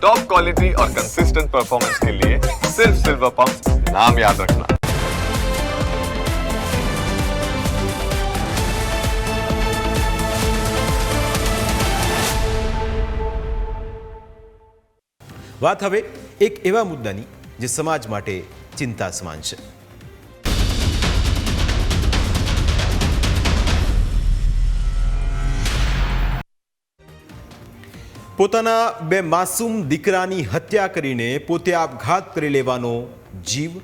Top quality और consistent performance के लिए सिर्फ सिल्वर पंप नाम याद रखना વાત હવે એક એવા મુદ્દાની જે સમાજ માટે ચિંતા સમાન છે પોતાના બે માસૂમ દીકરાની હત્યા કરીને પોતે આપઘાત કરી લેવાનો જીવ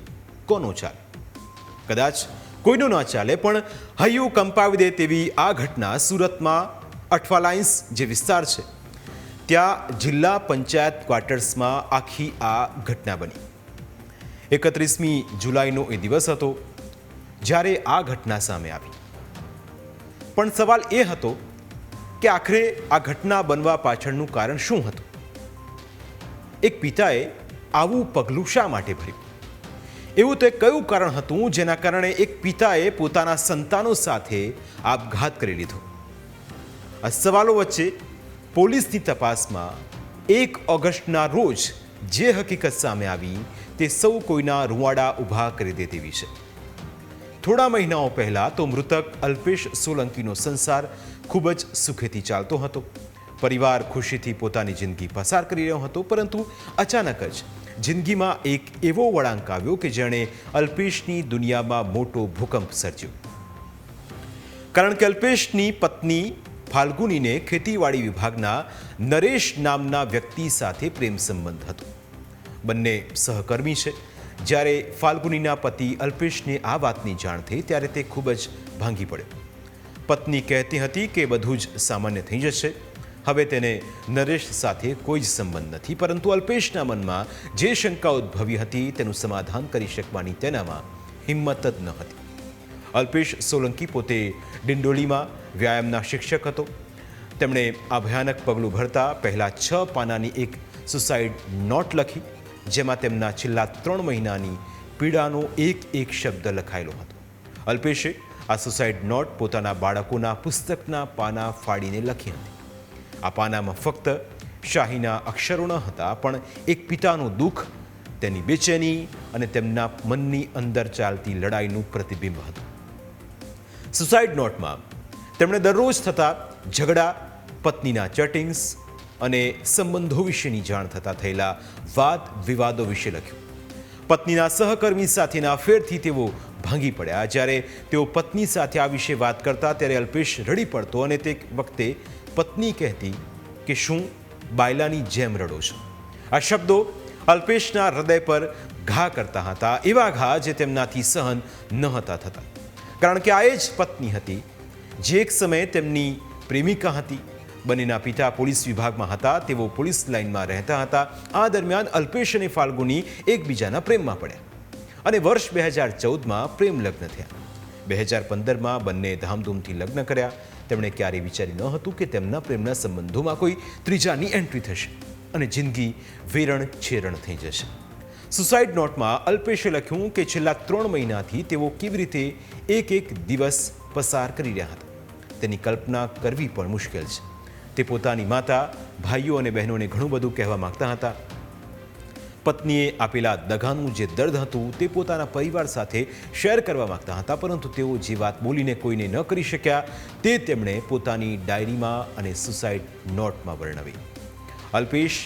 કોનો ચાલે? કદાચ કોઈનો ના ચાલે, પણ હૈયું કંપાવી દે તેવી આ ઘટના સુરતમાં અઠવાલાઇન્સ જે વિસ્તાર છે, ત્યાં જિલ્લા પંચાયત ક્વાર્ટર્સમાં આખી આ ઘટના બની. એકત્રીસમી જુલાઈનો એ દિવસ હતો, જ્યારે આ ઘટના સામે આવી. પણ સવાલ એ હતો કે આખરે આ ઘટના બનવા પાછળનું કારણ શું હતું? એક પિતાએ આવું પગલું શા માટે ભર્યું? એવું તો કયું કારણ હતું જેના કારણે એક પિતાએ પોતાના સંતાનો સાથે આપઘાત કરી લીધો? આ સવાલો વચ્ચે પોલીસની તપાસમાં એક ઓગસ્ટના રોજ જે હકીકત સામે આવી તે સૌ કોઈના રૂવાડા ઊભા કરી દે તેવી છે. થોડા મહિનાઓ પહેલા તો મૃતક અલ્પેશ સોલંકીનો સંસાર ખૂબ જ સુખેથી ચાલતો હતો. પરિવાર ખુશીથી પોતાની જિંદગી પસાર કરી રહ્યો હતો, પરંતુ અચાનક જ જિંદગીમાં એક એવો વળાંક આવ્યો કે જેણે અલ્પેશની દુનિયામાં મોટો ભૂકંપ સર્જ્યો. કારણ કે અલ્પેશની પત્ની ફાલ્ગુનીને ખેતીવાડી વિભાગના નરેશ નામના વ્યક્તિ સાથે પ્રેમ સંબંધ હતો. બંને સહકર્મી છે. જ્યારે ફાલ્ગુનીના પતિ અલ્પેશને આ વાતની જાણ થઈ, ત્યારે તે ખૂબ જ ભાંગી પડ્યો. પત્ની કહેતી હતી કે બધું જ સામાન્ય થઈ જશે. હવે તેને નરેશ સાથે કોઈ જ સંબંધ નથી, પરંતુ અલ્પેશના મનમાં જે શંકા ઉદ્ભવી હતી તેનું સમાધાન કરી શકવાની તેનામાં હિંમત જ ન હતી. અલ્પેશ સોલંકી પોતે ડિંડોલીમાં વ્યાયામના શિક્ષક હતો. તેમણે આ ભયાનક પગલું ભરતા પહેલાં છ પાનાની એક સુસાઇડ નોટ લખી, જેમાં તેમના છેલ્લા ત્રણ મહિનાની પીડાનો એક એક શબ્દ લખાયેલો હતો. અલ્પેશે આ સુસાઇડ નોટ પોતાના બાળકોના પુસ્તકના પાના ફાડીને લખી હતી. આ પાનામાં ફક્ત શાહીના અક્ષરો ન હતા, પણ એક પિતાનું દુઃખ, તેની બેચેની અને તેમના મનની અંદર ચાલતી લડાઈનું પ્રતિબિંબ હતું. સુસાઇડ નોટમાં તેમણે દરરોજ થતા ઝઘડા, પત્નીના ચેટિંગ્સ અને સંબંધો વિશેની જાણ થતા થયેલા વાદ વિવાદો વિશે લખ્યું. પત્નીના સહકર્મી સાથેના અફેરથી તેઓ ભાંગી પડ્યા. જ્યારે તેઓ પત્ની સાથે આ વિશે વાત કરતા ત્યારે અલ્પેશ રડી પડતો અને તે વખતે પત્ની કહેતી કે, શું બાયલાની જેમ રડો છો? આ શબ્દો અલ્પેશના હૃદય પર ઘા કરતા હતા. એવા ઘા જે તેમનાથી સહન ન હતા થતા. કારણ કે આ એ જ પત્ની હતી, જે એક સમયે તેમની પ્રેમિકા હતી. બંનેના પિતા પોલીસ વિભાગમાં હતા. તેઓ પોલીસ લાઇનમાં રહેતા હતા. આ દરમિયાન અલ્પેશ અને ફાલ્ગુની એકબીજાના પ્રેમમાં પડ્યા. અને વર્ષ બે હજાર ચૌદમાં પ્રેમ લગ્ન થયા. બે હજાર પંદરમાં બંને ધામધૂમથી લગ્ન કર્યા. તેમણે ક્યારેય વિચાર્યું ન હતું કે તેમના પ્રેમના સંબંધોમાં કોઈ ત્રીજાની એન્ટ્રી થશે અને જિંદગી વેરણ છેરણ થઈ જશે. સુસાઇડ નોટમાં અલ્પેશે લખ્યું કે છેલ્લા ત્રણ મહિનાથી તેઓ કેવી રીતે એક એક દિવસ પસાર કરી રહ્યા હતા. તેની કલ્પના કરવી પણ મુશ્કેલ છે. તે પોતાની માતા, ભાઈઓ અને બહેનોને ઘણું બધું કહેવા માંગતા હતા. પત્નીએ આપેલા દગાનું જે દર્દ હતું તે પોતાના પરિવાર સાથે શેર કરવા માંગતા હતા, પરંતુ તેઓ જે વાત બોલીને કોઈને ન કરી શક્યા, તે તેમણે પોતાની ડાયરીમાં અને સુસાઇડ નોટમાં વર્ણવી. અલ્પેશ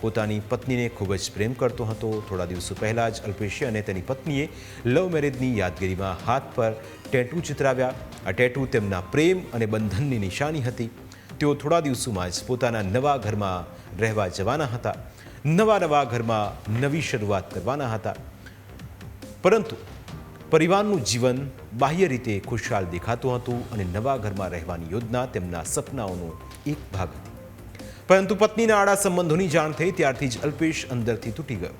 પોતાની પત્નીને ખૂબ જ પ્રેમ કરતો હતો. થોડા દિવસો પહેલાં જ અલ્પેશે અને તેની પત્નીએ લવ મેરેજની યાદગીરીમાં હાથ પર ટેટુ ચિતરાવ્યા. આ ટેટુ તેમના પ્રેમ અને બંધનની નિશાની હતી. તેઓ થોડા દિવસોમાં જ પોતાના નવા ઘરમાં રહેવા જવાના હતા. નવા નવા ઘરમાં નવી શરૂઆત કરવાના હતા. પરંતુ પરિવારનું જીવન બાહ્ય રીતે ખુશહાલ દેખાતું હતું અને નવા ઘરમાં રહેવાની યોજના તેમના સપનાઓનો એક ભાગ હતી. પરંતુ પત્નીના આડા સંબંધોની જાણ થઈ ત્યારથી જ અલ્પેશ અંદરથી તૂટી ગયો.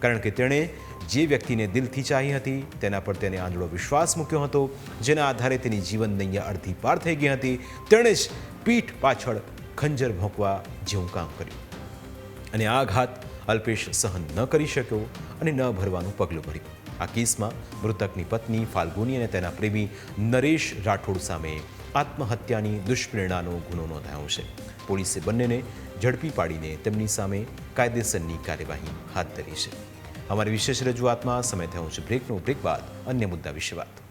કારણ કે તેણે જે વ્યક્તિને દિલથી ચાહી હતી તેના પર તેને આંધળો વિશ્વાસ મૂક્યો હતો, જેના આધારે તેની જીવન નૈયા અડધી પાર થઈ ગઈ હતી. તેણે જ પીઠ પાછળ ખંજર ભોંકવા જેવું કામ કર્યું. અને આ આઘાત અલ્પેશ સહન ન કરી શક્યો અને ન ભરવાનું પગલું ભર્યું. આ કેસમાં મૃતકની પત્ની ફાલ્ગુની અને તેના પ્રેમી નરેશ રાઠોડ સામે આત્મહત્યાની દુષ્પ્રેરણાનો ગુનો નોંધાયો છે. પોલીસે બંનેને ઝડપી પાડીને તેમની સામે કાયદેસરની કાર્યવાહી હાથ ધરી છે. અમારી વિશેષ રજૂઆતમાં સમય થયો છે. બ્રેકનો બ્રેક બાદ અન્ય મુદ્દા વિશે વાત.